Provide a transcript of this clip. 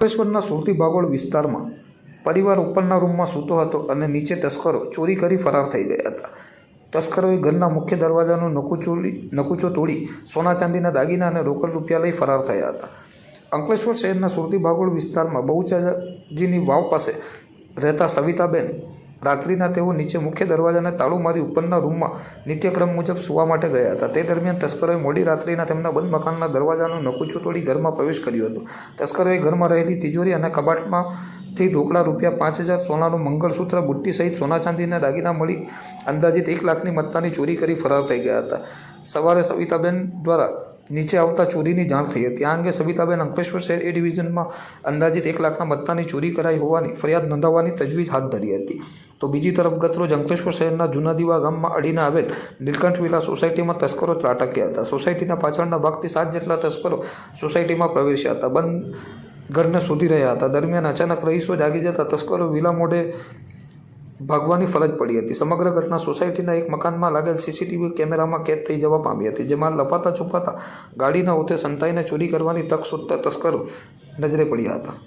અંકલેશ્વરના સુરતી બાગોળ વિસ્તારમાં પરિવાર ઉપરના રૂમમાં સૂતો હતો અને નીચે તસ્કરો ચોરી કરી ફરાર થઈ ગયા હતા. તસ્કરોએ ઘરના મુખ્ય દરવાજાનો નકુચોલી નકુચો તોડી સોના ચાંદીના દાગીના અને રોકડ રૂપિયા લઈ ફરાર થયા હતા. અંકલેશ્વર શહેરના સુરતી ભાગોળ વિસ્તારમાં બહુચાજીની વાવ પાસે રહેતા સવિતાબેન રાત્રિના તેઓ નીચે મુખ્ય દરવાજાને તાળું મારી ઉપરના રૂમમાં નિત્યક્રમ મુજબ સુવા માટે ગયા હતા. તે દરમિયાન તસ્કરોએ મોડી રાત્રિના તેમના બંધ મકાનના દરવાજાનો નકુચું તોડી ઘરમાં પ્રવેશ કર્યો હતો. તસ્કરોએ ઘરમાં રહેલી તિજોરી અને કબાટમાંથી ઢોકળા રૂપિયા પાંચ હજાર, સોનાનું મંગળસૂત્ર, બુટ્ટી સહિત સોના ચાંદીના દાગીના મળી અંદાજિત એક લાખની મત્તાની ચોરી કરી ફરાર થઈ ગયા હતા. સવારે સવિતાબેન દ્વારા નીચે આવતા ચોરીની જાણ થઈ હતી. આ અંગે સવિતાબેન અંકલેશ્વર શહેર એ ડિવિઝનમાં અંદાજિત એક લાખના મત્તાની ચોરી કરાઈ હોવાની ફરિયાદ નોંધાવવાની તજવીજ હાથ ધરી હતી. તો બીજી તરફ ગતરોજ અંકલેશ્વર શહેરના જૂના દીવા ગામમાં અડીને આવેલ નીલકંઠ વિલા સોસાયટીમાં તસ્કરો ત્રાટક્યા હતા. સોસાયટીના પાછળના ભાગથી સાત જેટલા તસ્કરો સોસાયટીમાં પ્રવેશ્યા હતા. બંધ ઘરને શોધી રહ્યા હતા. દરમિયાન અચાનક રહીશો જાગી જતા તસ્કરો વિલા મોઢે ભાગવાની ફરજ પડી હતી. સમગ્ર ઘટના સોસાયટીના એક મકાનમાં લાગેલ સીસીટીવી કેમેરામાં કેદ થઈ જવા પામી હતી, જેમાં લપાતા છુપાતા ગાડીના ઉતે સંતાઈને ચોરી કરવાની તક શોધતા તસ્કરો નજરે પડ્યા હતા.